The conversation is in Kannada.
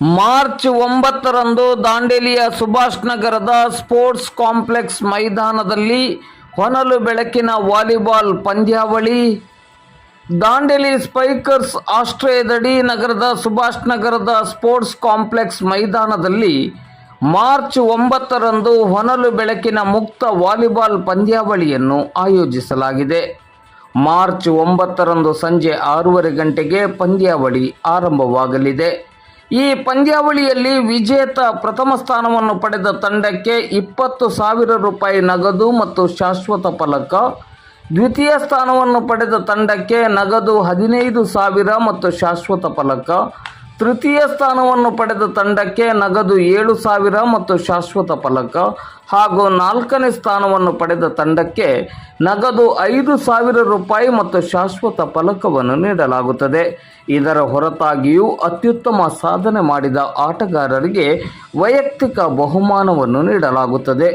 ಮಾರ್ಚ್ ಒಂಬತ್ತರಂದು ದಾಂಡೇಲಿಯ ಸುಭಾಷ್ ನಗರದ ಸ್ಪೋರ್ಟ್ಸ್ ಕಾಂಪ್ಲೆಕ್ಸ್ ಮೈದಾನದಲ್ಲಿ ಹೊನಲು ಬೆಳಕಿನ ವಾಲಿಬಾಲ್ ಪಂದ್ಯಾವಳಿ. ದಾಂಡೇಲಿ ಸ್ಪೈಕರ್ಸ್ ಆಶ್ರಯದಡಿ ನಗರದ ಸುಭಾಷ್ ನಗರದ ಸ್ಪೋರ್ಟ್ಸ್ ಕಾಂಪ್ಲೆಕ್ಸ್ ಮೈದಾನದಲ್ಲಿ ಮಾರ್ಚ್ ಒಂಬತ್ತರಂದು ಹೊನಲು ಬೆಳಕಿನ ಮುಕ್ತ ವಾಲಿಬಾಲ್ ಪಂದ್ಯಾವಳಿಯನ್ನು ಆಯೋಜಿಸಲಾಗಿದೆ. ಮಾರ್ಚ್ ಒಂಬತ್ತರಂದು ಸಂಜೆ ಆರೂವರೆ ಗಂಟೆಗೆ ಪಂದ್ಯಾವಳಿ ಆರಂಭವಾಗಲಿದೆ. ಈ ಪಂದ್ಯಾವಳಿಯಲ್ಲಿ ವಿಜೇತ ಪ್ರಥಮ ಸ್ಥಾನವನ್ನು ಪಡೆದ ತಂಡಕ್ಕೆ ಇಪ್ಪತ್ತು ಸಾವಿರ ರೂಪಾಯಿ ನಗದು ಮತ್ತು ಶಾಶ್ವತ ಫಲಕ. ದ್ವಿತೀಯ ಸ್ಥಾನವನ್ನು ಪಡೆದ ತಂಡಕ್ಕೆ ನಗದು ಹದಿನೈದು ಸಾವಿರ ಮತ್ತು ಶಾಶ್ವತ ಫಲಕ. ತೃತೀಯ ಸ್ಥಾನವನ್ನು ಪಡೆದ ತಂಡಕ್ಕೆ ನಗದು ಏಳು ಸಾವಿರ ಮತ್ತು ಶಾಶ್ವತ ಫಲಕ ಹಾಗೂ ನಾಲ್ಕನೇ ಸ್ಥಾನವನ್ನು ಪಡೆದ ತಂಡಕ್ಕೆ ನಗದು ಐದು ಸಾವಿರ ರೂಪಾಯಿ ಮತ್ತು ಶಾಶ್ವತ ಫಲಕವನ್ನು ನೀಡಲಾಗುತ್ತದೆ. ಇದರ ಹೊರತಾಗಿಯೂ ಅತ್ಯುತ್ತಮ ಸಾಧನೆ ಮಾಡಿದ ಆಟಗಾರರಿಗೆ ವೈಯಕ್ತಿಕ ಬಹುಮಾನವನ್ನು ನೀಡಲಾಗುತ್ತದೆ.